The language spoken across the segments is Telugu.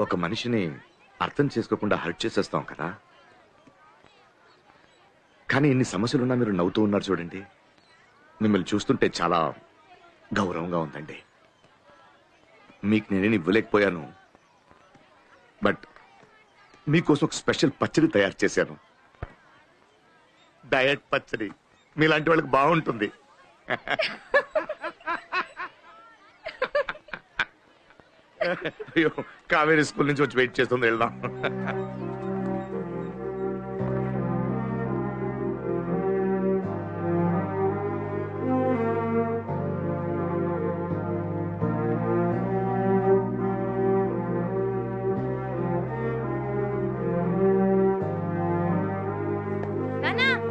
ఒక మనిషిని అర్థం చేసుకోకుండా హర్ట్ చేసేస్తాం కదా. కానీ ఇన్ని సమస్యలున్నా మీరు నవ్వుతూ ఉన్నారు చూడండి. మిమ్మల్ని చూస్తుంటే చాలా గౌరవంగా ఉందండి. మీకు నేనేం ఇవ్వలేకపోయాను. బట్ మీకోసం ఒక స్పెషల్ పచ్చడి తయారు చేశాను. డయట్ పచ్చడి. మీలాంటి వాళ్ళకి బాగుంటుంది. అయ్యో కావేరీ స్కూల్ నుంచి వచ్చి వెయిట్ చేస్తుంది వెళ్దాం.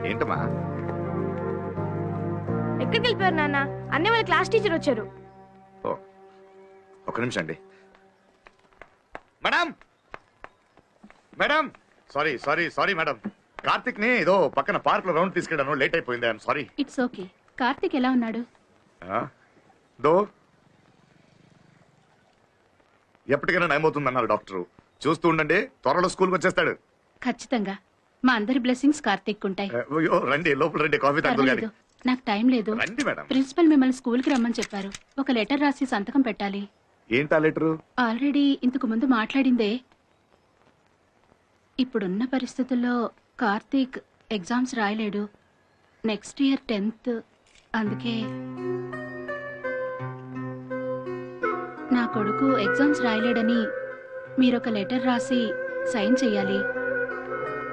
ఏంటమ్మా? ఎక్కడికి వెళ్ళిపోయారు నాన్న? అన్నీ వాళ్ళ క్లాస్ టీచర్ వచ్చారు. ఓ ఒక నిమిషం అండి. Madam! Madam! Sorry sorry sorry madam. కార్తిక్ని ఏదో పక్కన పార్క్లో రౌండ్ తీసుకెళ్ళాను లేట్ అయిపోయింది. I'm sorry. It's okay. Karthik ఎలా ఉన్నాడు? దో? ఎప్పటికైనా నయమవుతుందన్నారు డాక్టర్. చూస్తూ ఉండండి త్వరలో స్కూల్కి వచ్చేస్తాడు. ఖచ్చితంగా. మా అందరి బ్లెస్సింగ్స్ కార్తిక్ ఉంటాయి. అయ్యో రండి లోపల రండి కాఫీ పర్వాలేదు. కానీ నాకు టైం లేదు. రండి మేడం. ప్రిన్సిపల్ మిమ్మల్ని స్కూల్కి రమ్మని చెప్పారు. ఒక లెటర్ రాసి సంతకం పెట్టాలి. ఏంటా లెటరు? ఆల్రెడీ ఇంతకు ముందు మాట్లాడిందే. ఇప్పుడున్న పరిస్థితుల్లో Karthik exams రాయలేడు. Next year tenth. అందుకే నా కొడుకు ఎగ్జామ్స్ రాయలేడని మీరొక లెటర్ రాసి సైన్ చేయాలి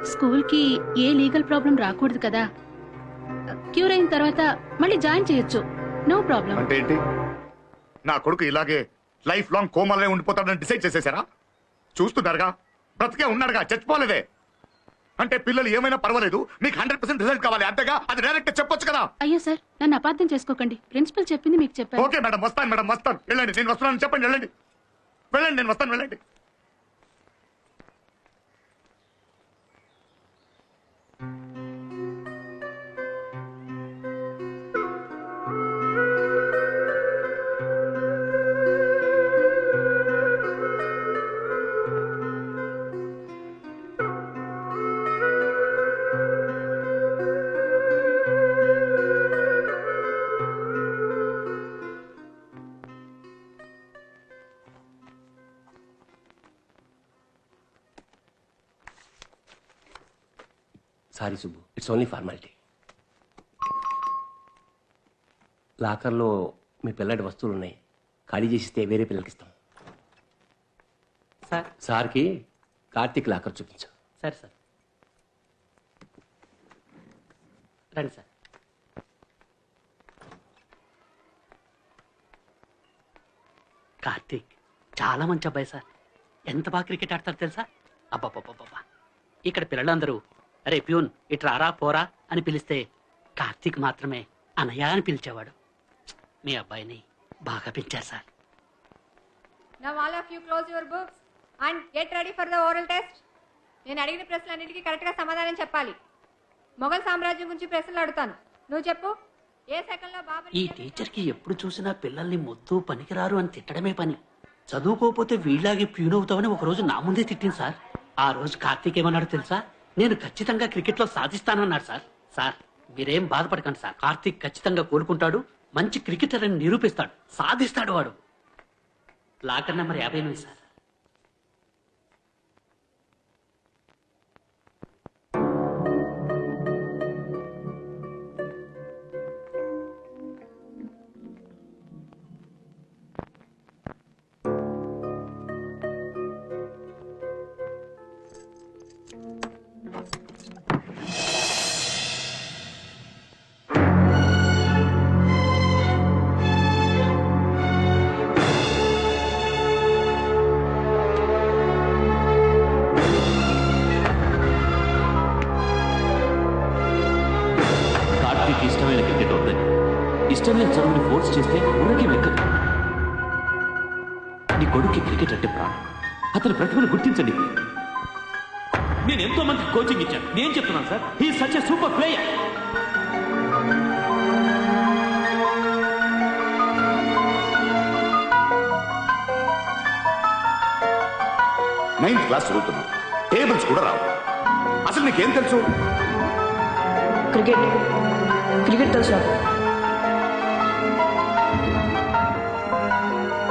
స్కూల్కి ఏ లీగల్ ప్రాబ్లం రాకూడదు కదా. క్యూర్ అయిన తర్వాత మళ్ళీ జాయిన్ చేయొచ్చు. No problem. అంటే ఏంటి? నా కొడుకు ఇలాగే లైఫ్ లాంగ్ కోమాలనే ఉండిపోతాడని డిసైడ్ చేసేసారా? చూస్తున్నారుగా. బ్రతికే ఉన్నాడుగా. చచ్చిపోలేదే. అంటే పిల్లలు ఏమైనా పర్వాలేదు. మీకు హండ్రెడ్ పర్సెంట్ రిజల్ట్ కావాలి. అంతేగా? అది డైరెక్ట్ చెప్పొచ్చు కదా. అయ్యో సార్ నన్ను అపార్థం చేసుకోకండి. ప్రిన్సిపల్ చెప్పింది మీకు చెప్పాను. ఓకే మేడం వస్తాను మేడం వస్తాను. వెళ్ళండి. నేను వస్తున్నాను చెప్పండి వెళ్ళండి. వెళ్ళండి నేను వస్తాను వెళ్ళండి. Sorry Subbu it's only formality. లాకర్లో మీ పిల్లడి వస్తువులు ఉన్నాయి ఖాళీ చేసిస్తే వేరే పిల్లలకి ఇస్తాం. సార్. సార్కి కార్తీక్ లాకర్ చూపించు. సరే సార్. రండి సార్. కార్తీక్ చాలా మంచి అబ్బాయి సార్. ఎంత బాగా క్రికెట్ ఆడతారు తెలుసా? అబ్బాబ్బాబ్బా ఇక్కడ పిల్లలందరూ అరే ప్యూన్ ఇట్రా రా పోరా అని పిలిస్తే కార్తీక్ మాత్రమే అనయ్య అని పిలిచేవాడు. మీ అబ్బాయిని బాగా పెంచారు sir. Now all of you close your books and get ready for the oral test. నేను అడిగిన ప్రశ్నలన్నిటికీ కరెక్ట్గా సమాధానం చెప్పాలి. మొఘల్ సామ్రాజ్యం గురించి ప్రశ్నలు అడుగుతాను. నువ్వు చెప్పు. ఏ సెకండ్లో బాబర్ ఈ టీచర్కి ఎప్పుడు చూసినా పిల్లల్ని మొద్దు పనికిరారు అని తిట్టడమే పని. చదువుకోకపోతే వీళ్ళలాగే ప్యూన్ అవుతామని ఒక రోజు నా ముందే తిట్టింది సార్. ఆ రోజు కార్తీక్ ఏమన్నాడు తెలుసా? నేను ఖచ్చితంగా క్రికెట్లో సాధిస్తానన్నాడు సార్. సార్ మీరేం బాధపడకండి సార్. కార్తీక్ ఖచ్చితంగా కోలుకుంటాడు మంచి క్రికెటర్ అని నిరూపిస్తాడు సాధిస్తాడు వాడు. లాకర్ నెంబర్ యాభై ఎనిమిది సార్. ఫోర్స్ చేస్తే ఊరికి వెక్కదు నీ కొడుక్కి క్రికెట్ అంటే ప్రాణం. అతని ప్రతిభను గుర్తించండి. నేను ఎంతో మంది కోచింగ్ ఇచ్చాను. నేను చెప్తున్నాను sir he such a super player ninth class చదువుతున్నావు టేబుల్స్ కూడా రావు. అసలు నీకేం తెలుసు? క్రికెట్ క్రికెట్ తెలుసు నాకు.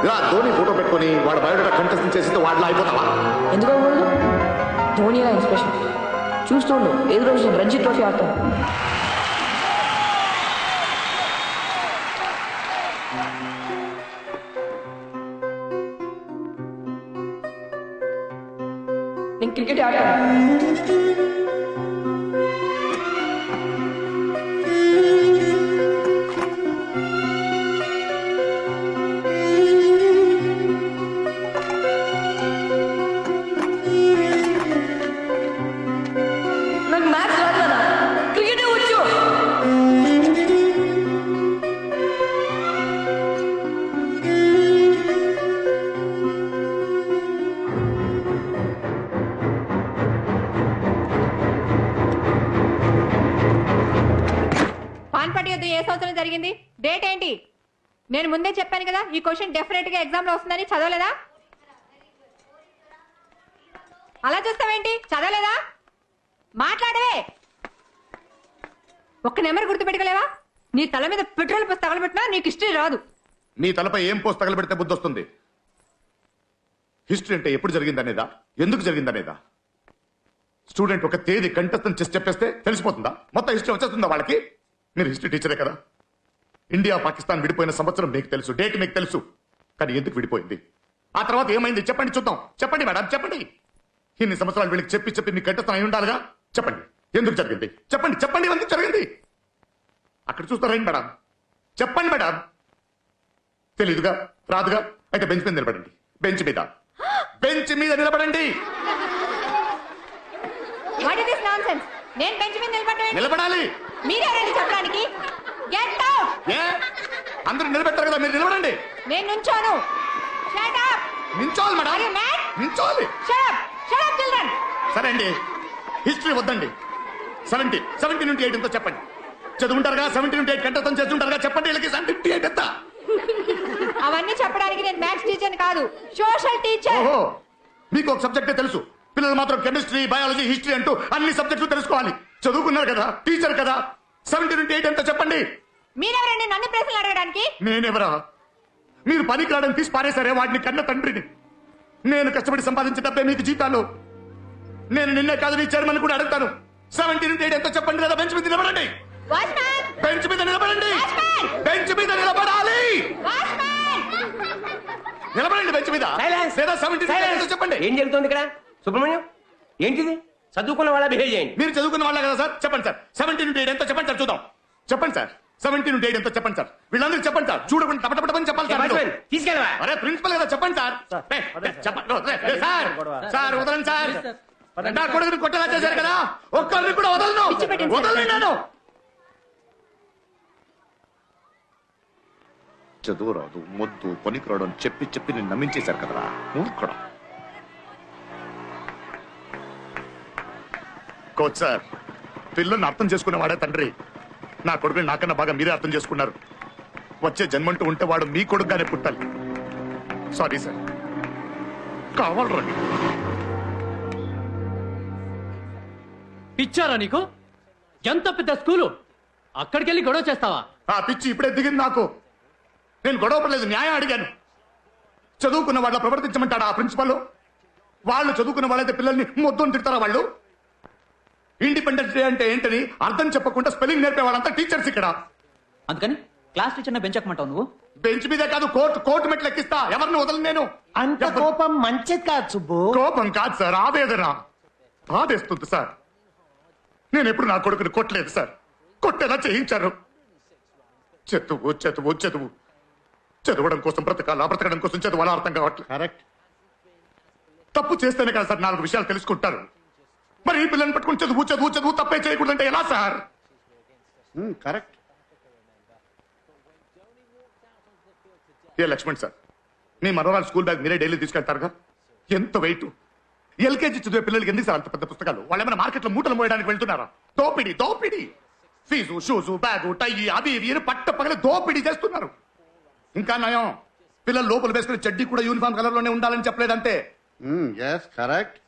ఇలా ధోని ఫోటో పెట్టుకుని వాడు బయట కంటెస్ట్ చేసి వాడిలో అయిపోతావా? ఎందుకు అవ్వకూడదు? ధోని ఇన్స్పిరేషన్ చూస్తుండు ఏదో రోజు నేను రంజీ ట్రోఫీ ఆడతాను. నేను క్రికెట్ ఆడతాను. జరిగింది? డేట్ ఏంటి? నేను ముందే చెప్పాను కదా ఈ క్వశ్చన్ డెఫినెట్గా ఎగ్జామ్లో వస్తుందని. చదవలేదా? అలా చూస్తావేంటి? చదవలేదా? మాట్లాడవే! ఒక్క నెంబర్ గుర్తుపెట్టుకోలేవా? నీ తల మీద పెట్రోల్ పోసి తగలబెట్టినా నీకు హిస్టరీ రాదు. నీ తలపై ఏం పోస్ట్ తగలబెడితే బుద్ధి వస్తుంది హిస్టరీ అంటే ఎప్పుడు జరిగిందనేదా? ఎందుకు జరిగిందనేదా? స్టూడెంట్ ఒక తేదీ కంటస్థం చేసి చెప్పేస్తే తెలిసిపోతుందా? మొత్తం హిస్టరీ వచ్చేస్తుందా వాళ్ళకి? మీరు హిస్టరీ టీచరే కదా. ఇండియా పాకిస్తాన్ విడిపోయిన సంవత్సరం మీకు తెలుసు డేట్ మీకు తెలుసు. కానీ ఎందుకు విడిపోయింది? ఆ తర్వాత ఏమైంది? చెప్పండి చూద్దాం. చెప్పండి మేడం చెప్పండి. ఇన్ని సంవత్సరాలు వీళ్ళకి చెప్పి చెప్పి మీ కంఠస్థం అయి ఉండాలిగా? చెప్పండి. ఎందుకు జరిగింది? చెప్పండి చెప్పండి ఎందుకు జరిగింది? అక్కడ చూస్తారేంటి మేడం? చెప్పండి మేడం. తెలీదుగా రాదుగా? అయితే బెంచ్ మీద నిలబడండి. బెంచ్ మీద. బెంచ్ మీద నిలబడ్డా. నిలబడాలి. మీరెవరండి చెప్పడానికి? గెట్ అవుట్ ఏ? అందరూ నిలబెట్టారు కదా మీరు నిలబడండి. నేను నుంచోను. షట్ అప్ నించోవాలి madam. Mad? నించోవాలి. Shut up shut up children సరే అండి. హిస్టరీ వద్దండి. సెవెంటీ సెవెంటీ నుండి ఎయిట్ ఎంతో చెప్పండి. చదువుంటారుగా సెవెంటీ నుండి ఎయిట్ కంటెస్తం చేస్తుంటారుగా చెప్పండి వీళ్ళకి సెవెంటీ ఎయిట్ ఎంత? అవన్నీ చెప్పడానికి నేను మ్యాథ్స్ టీచర్ కాదు సోషల్ టీచర్ ఓహో మీకు ఒక సబ్జెక్టే తెలుసు. పిల్లలు మాత్రం కెమిస్ట్రీ బయాలజీ హిస్టరీ అంటూ అన్ని సబ్జెక్టులు తెలుసుకోవాలి. చదువుకున్నారు కదా టీచర్ కదా. సెవెంటీ నుండి ఎయిట్ ఎంత చెప్పండి? మీరెవరండి? నన్ను ప్రశ్నలు అడగడానికి? నేనెవరా? మీరు పనికి రావడం తీసి పారేశారే వాడిని కన్న తండ్రిని. నేను కష్టపడి సంపాదించిన డబ్బే మీకు జీతాలు. నేను నిన్నే కాదు నీ చైర్మన్ కూడా అడుగుతాను. సెవెంటీ నుండి ఎయిట్ ఎంతో చెప్పండి? లేదా బెంచ్ మీద నిలబడండి. వాచ్మ్యాన్ బెంచ్ మీద నిలబడండి! బెంచ్ మీద నిలబడాలి. వాచ్మ్యాన్ నిలబడండి బెంచ్ మీద. Silence! లేదా సెవెంటీ ఎంతో చెప్పండి? ఏం జరుగుతుంది ఇక్కడ? సుబ్రహ్మణ్యం? ఏంటిది? చదువుకున్న వాళ్ళ బిహేవ్ చేయండి. మీరు చదువుకున్న వాళ్ళే కదా సార్? చెప్పండి సార్. సెవెంటీ నుండి ఎయిట్ ఎంతో? చెప్పండి సార్ చూద్దాం. చెప్పండి సార్. సెవెంటీ నుండి ఎయిట్ ఎంతో? చెప్పండి సార్. వీళ్ళందరూ చెప్పండి సార్. చూడకుండా టపటపటమని చెప్పాలి సార్ మీరు. తీసుకెళ్ళవా? అరే ప్రిన్సిపల్ కదా చెప్పండి సార్. చెప్పండి. సార్ సార్ వదలండి సార్. నా కొడుకుని కొట్టేలా చేశారు కదా. ఒక్కరిని కూడా వదలను. వదలను నేను చదువు రాదు మొద్దు పనికిరాడు అని చెప్పి చెప్పి నేను నమ్మించేశారు కదరా. మూర్ఖుడు. కోచ్ సార్ పిల్లల్ని అర్థం చేసుకునే వాడే తండ్రి. నా కొడుకుని నాకన్నా బాగా మీరే అర్థం చేసుకున్నారు. వచ్చే జన్మంటూ ఉంటే వాడు మీ కొడుకుగానే పుట్టాలి. Sorry sir. కావాలరా పిచ్చారా నీకు? ఎంత పెద్ద స్కూలు? అక్కడికి వెళ్ళి గొడవ చేస్తావా? ఆ పిచ్చి ఇప్పుడే దిగింది నాకు. నేను గొడవ పడలేదు న్యాయం అడిగాను. చదువుకున్న వాళ్ళ ప్రవర్తించమంటాడా ఆ ప్రిన్సిపల్? వాళ్ళు చదువుకున్న వాళ్ళైతే పిల్లల్ని మొత్తం తిడతారా వాళ్ళు? ఇండిపెండెన్స్ డే అంటే ఏంటని అర్థం చెప్పకుండా స్పెల్లింగ్ నేర్పే వాళ్ళంతా టీచర్స్ ఇక్కడ. అందుకని క్లాస్ టీచర్ని పెంచకమంటావు నువ్వు? బెంచ్ మీదే కాదు కోర్టు కోర్టు మెట్లు ఎక్కిస్తా. ఎవరిని వదలను నేను? అంత కోపం మంచిది కాదు సుబ్బు. కోపం కాదు సార్. ఆవేదన. బాధేస్తుంది సార్. నేను ఎప్పుడు నా కొడుకుని కొట్టలేదు సార్. కొట్టేలా చేయించారు చదువు చదువు చదువు. చదవడం కోసం బ్రతకాలా? బ్రతకడం కోసం చదవాలా అర్థం కావట్లేదు కరెక్ట్ తప్పు చేస్తేనే కదా సార్ నాలుగు విషయాలు తెలుసుకుంటారు. మరి ఈ పిల్లల్ని పట్టుకుని చదువు చదువు చదువు తప్పే చేయకూడదంటే ఎలా సార్? కరెక్ట్ ఏ లక్ష్మణ్ సార్ మీ మనవరాలు స్కూల్ బ్యాగ్ మీరే డైలీ తీసుకెళ్తారుగా? ఎంత వెయిట్ ఎల్కేజీ చదివే పిల్లలకి ఎందుకు సార్ అంత పెద్ద పుస్తకాలు? వాళ్ళు ఏమైనా మార్కెట్లో మూటలు మోయడానికి వెళ్తున్నారా? దోపిడి దోపిడి. ఫీజు షూజు బ్యాగు టై అవి ఇవి పట్ట పగల దోపిడీ చేస్తున్నారు. ఇంకా నయం పిల్లలు లోపల వేసుకునే చెడ్డీ కూడా యూనిఫామ్ కలర్లోనే ఉండాలని చెప్పలేదంటే? Yes correct